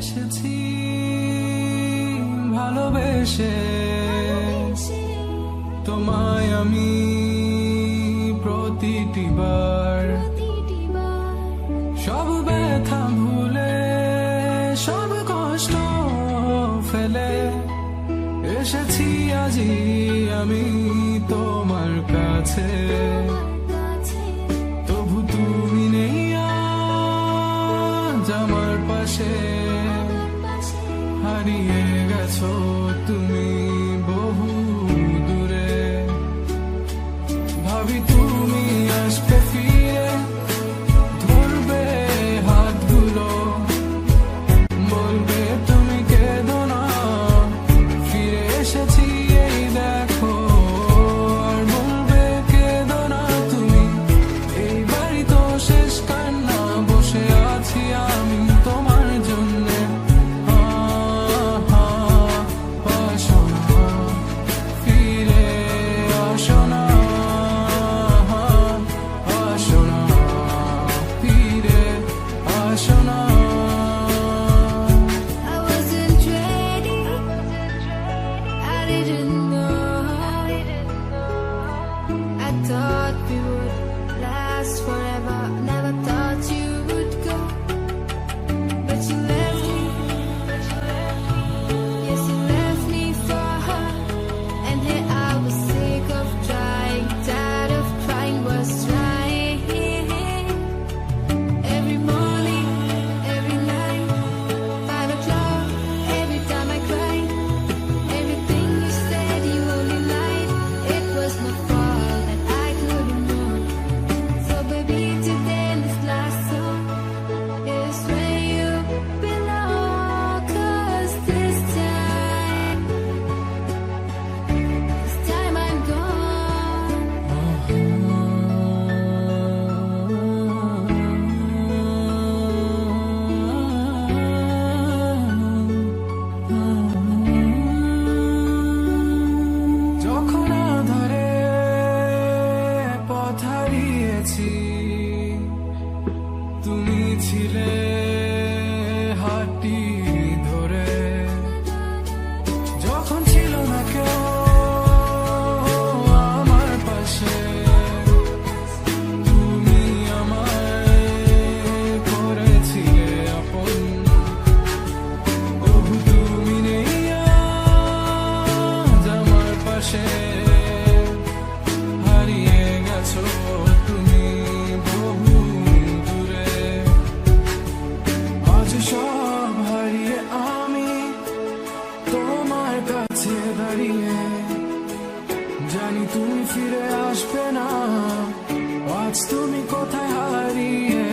এসেছি, ভালোবেসে। তোমায় আমি প্রতিটি বার। সব ব্যথা ভুলে, সব কষ্ট ফেলে। এসেছি আজি আমি তোমার কাছে। পাশে হারিয়ে গেছো তুমি বল। didn't to সব হারিয়ে আমি তোমার কাছে দাঁড়িয়ে। জানি তুমি ফিরে আসবে না, আজ তুমি কোথায় হারিয়ে?